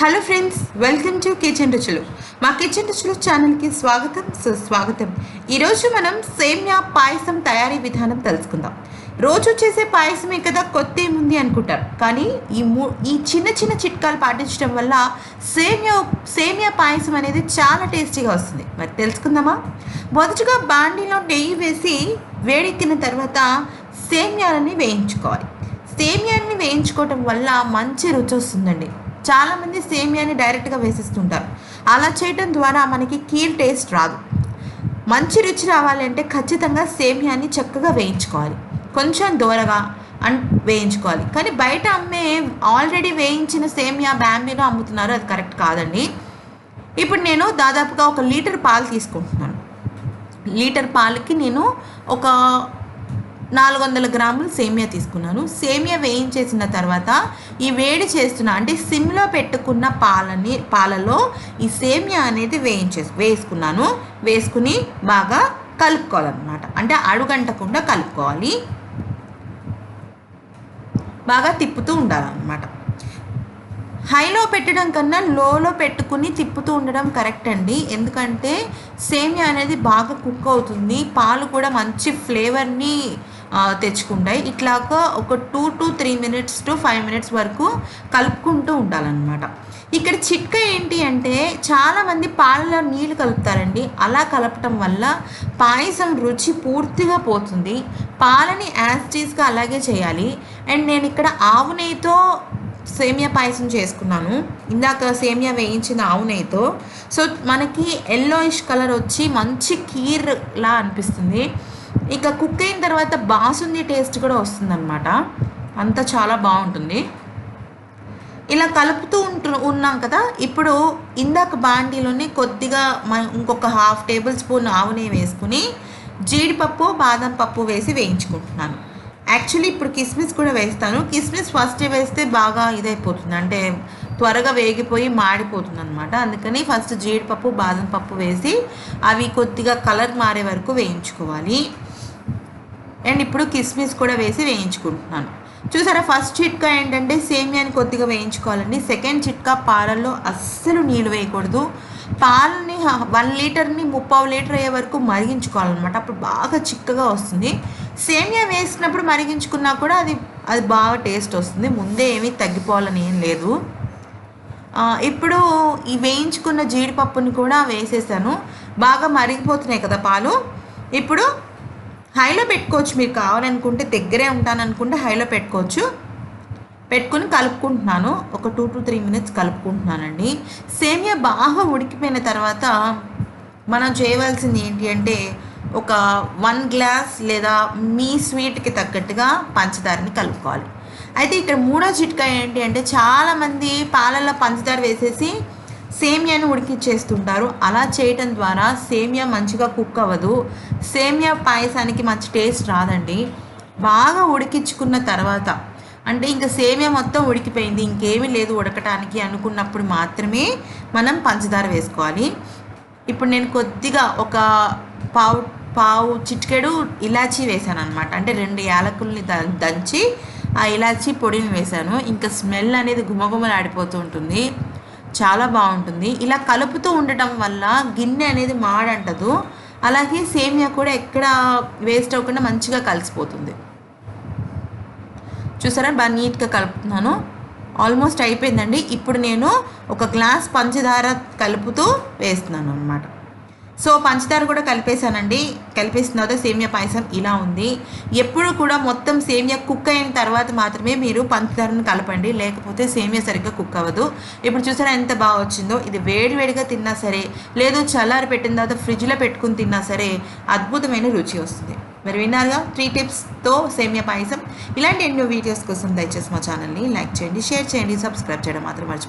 Hello friends welcome to kitchen రుచులు. మా kitchen రుచులు ఛానల్కి స్వాగతం సుస్వాగతం. ఈరోజు మనం సేమ్యా పాయసం తయారీ విధానం తెలుసుకుందాం. రోజు చేసే పాయసమే కదా కొత్త ఏముంది అనుకుంటారు. కానీ ఈ మూ ఈ చిన్న చిన్న చిట్కాలు పాటించడం వల్ల సేమ్యా సేమ్యా పాయసం అనేది చాలా టేస్టీగా వస్తుంది. మరి తెలుసుకుందామా? మొదటగా బాండీలో నెయ్యి వేసి వేడెక్కిన తర్వాత సేమ్యాలని వేయించుకోవాలి. సేమ్యాలని వేయించుకోవటం వల్ల మంచి రుచి వస్తుందండి. చాలామంది సేమియాని డైరెక్ట్గా వేసిస్తుంటారు. అలా చేయటం ద్వారా మనకి కీల్ టేస్ట్ రాదు. మంచి రుచి రావాలంటే ఖచ్చితంగా సేమియాని చక్కగా వేయించుకోవాలి. కొంచెం దూరగా అన్ వేయించుకోవాలి. కానీ బయట అమ్మే ఆల్రెడీ వేయించిన సేమియా బ్యాంబీలో అమ్ముతున్నారు. అది కరెక్ట్ కాదండి. ఇప్పుడు నేను దాదాపుగా ఒక లీటర్ పాలు తీసుకుంటున్నాను. లీటర్ పాలకి నేను ఒక నాలుగు వందల గ్రాములు సేమియా తీసుకున్నాను. సేమియా వేయించేసిన తర్వాత ఈ వేడి చేస్తున్న అంటే సిమ్లో పెట్టుకున్న పాలని పాలలో ఈ సేమియా అనేది వేయించే వేసుకున్నాను. వేసుకుని బాగా కలుపుకోవాలన్నమాట. అంటే అడుగంటకుండా కలుపుకోవాలి. బాగా తిప్పుతూ ఉండాలన్నమాట. హైలో పెట్టడం కన్నా లోలో పెట్టుకుని తిప్పుతూ ఉండడం కరెక్ట్ అండి. ఎందుకంటే సేమియా అనేది బాగా కుక్ అవుతుంది. పాలు కూడా మంచి ఫ్లేవర్ని తెచ్చుకుంటాయి. ఇట్లాగా ఒక two to three minutes to five minutes వరకు కలుపుకుంటూ ఉండాలన్నమాట. ఇక్కడ చిక్క ఏంటి అంటే చాలామంది పాలలో నీళ్ళు కలుపుతారండి. అలా కలపటం వల్ల పాయసం రుచి పూర్తిగా పోతుంది. పాలని యాస్టీస్గా అలాగే చేయాలి. అండ్ నేను ఇక్కడ ఆవు నెయ్యితో సేమియా పాయసం చేసుకున్నాను. ఇందాక సేమియా వేయించిన ఆవు నెయ్యితో. సో మనకి ఎల్లోయిష్ కలర్ వచ్చి మంచి కీర్లా అనిపిస్తుంది. ఇక కుక్ అయిన తర్వాత బాసుంది టేస్ట్ కూడా వస్తుందన్నమాట. అంతా చాలా బాగుంటుంది. ఇలా కలుపుతూ ఉంటు ఉన్నాం కదా ఇప్పుడు ఇందాక బాండీలోనే కొద్దిగా ఇంకొక హాఫ్ టేబుల్ స్పూన్ ఆవు నెయ్యి వేసుకుని జీడిపప్పు బాదం పప్పు వేసి వేయించుకుంటున్నాను. యాక్చువల్లీ ఇప్పుడు కిస్మిస్ కూడా వేస్తాను. కిస్మిస్ ఫస్ట్ వేస్తే బాగా ఇదైపోతుంది. అంటే త్వరగా వేగిపోయి మాడిపోతుంది అనమాట అందుకని ఫస్ట్ జీడిపప్పు బాదం పప్పు వేసి అవి కొద్దిగా కలర్ మారే వరకు వేయించుకోవాలి. అండ్ ఇప్పుడు కిస్మిస్ కూడా వేసి వేయించుకుంటున్నాను. చూసారా ఫస్ట్ చిట్కా ఏంటంటే సేమియాని కొద్దిగా వేయించుకోవాలండి. సెకండ్ చిట్కా పాలల్లో అస్సలు నీళ్ళు వేయకూడదు. పాలని వన్ లీటర్ని ముప్పావు లీటర్ అయ్యే వరకు మరిగించుకోవాలన్నమాట. అప్పుడు బాగా చిక్కగా వస్తుంది. సేమియా వేసినప్పుడు మరిగించుకున్నా కూడా అది అది బాగా టేస్ట్ వస్తుంది. ముందే ఏమీ తగ్గిపోవాలని ఏం లేదు. ఇప్పుడు ఈ వేయించుకున్న జీడిపప్పుని కూడా వేసేసాను. బాగా మరిగిపోతున్నాయి కదా పాలు. ఇప్పుడు హైలో పెట్టుకోవచ్చు మీరు కావాలనుకుంటే దగ్గరే ఉంటాననుకుంటే హైలో పెట్టుకోవచ్చు. పెట్టుకుని కలుపుకుంటున్నాను. ఒక టూ టు త్రీ మినిట్స్ కలుపుకుంటున్నానండి. సేమియా బాగా ఉడికిపోయిన తర్వాత మనం చేయవలసింది ఏంటి అంటే ఒక వన్ గ్లాస్ లేదా మీ స్వీట్కి తగ్గట్టుగా పంచదారని కలుపుకోవాలి. అయితే ఇక్కడ మూడో చిట్కా ఏంటి అంటే చాలామంది పాలల్లో పంచదార వేసేసి సేమియాను ఉడికిచ్చేస్తుంటారు. అలా చేయటం ద్వారా సేమియా మంచిగా కుక్ అవ్వదు. సేమియా పాయసానికి మంచి టేస్ట్ రాదండి. బాగా ఉడికించుకున్న తర్వాత అంటే ఇంకా సేమియా మొత్తం ఉడికిపోయింది ఇంకేమీ లేదు ఉడకటానికి అనుకున్నప్పుడు మాత్రమే మనం పంచదార వేసుకోవాలి. ఇప్పుడు నేను కొద్దిగా ఒక పావు పావు చిటికెడు ఇలాచీ వేసాను అనమాట అంటే రెండు యాలకుల్ని దంచి ఆ ఇలాచీ పొడిని వేశాను ఇంకా స్మెల్ అనేది గుమగుమలాడిపోతూ ఉంటుంది. చాలా బాగుంటుంది. ఇలా కలుపుతూ ఉండటం వల్ల గిన్నె అనేది మాడంటదు. అలాగే సేమియా కూడా ఎక్కడ వేస్ట్ అవ్వకుండా మంచిగా కలిసిపోతుంది. చూసారా? బాగా నీట్గా కలుపుతున్నాను. ఆల్మోస్ట్ అయిపోయిందండి. ఇప్పుడు నేను ఒక గ్లాస్ పంచదార కలుపుతూ వేస్తున్నాను అనమాట సో పంచదార కూడా కలిపేశానండి. కలిపేసిన తర్వాత సేమియా పాయసం ఇలా ఉంది. ఎప్పుడు కూడా మొత్తం సేమియా కుక్ అయిన తర్వాత మాత్రమే మీరు పంచదారను కలపండి. లేకపోతే సేమియా సరిగ్గా కుక్ అవ్వదు. ఇప్పుడు చూసారా ఎంత బాగా వచ్చిందో. ఇది వేడివేడిగా తిన్నా సరే లేదు చల్లారి పెట్టిన తర్వాత ఫ్రిడ్జ్లో పెట్టుకుని తిన్నా సరే అద్భుతమైన రుచి వస్తుంది. మరి విన్నారుగా? త్రీ టిప్స్తో సేమియా పాయసం. ఇలాంటి ఎన్నో వీడియోస్ కోసం దయచేసి మా ఛానల్ని లైక్ చేయండి షేర్ చేయండి సబ్స్క్రైబ్ చేయడం మాత్రం మర్చిపోండి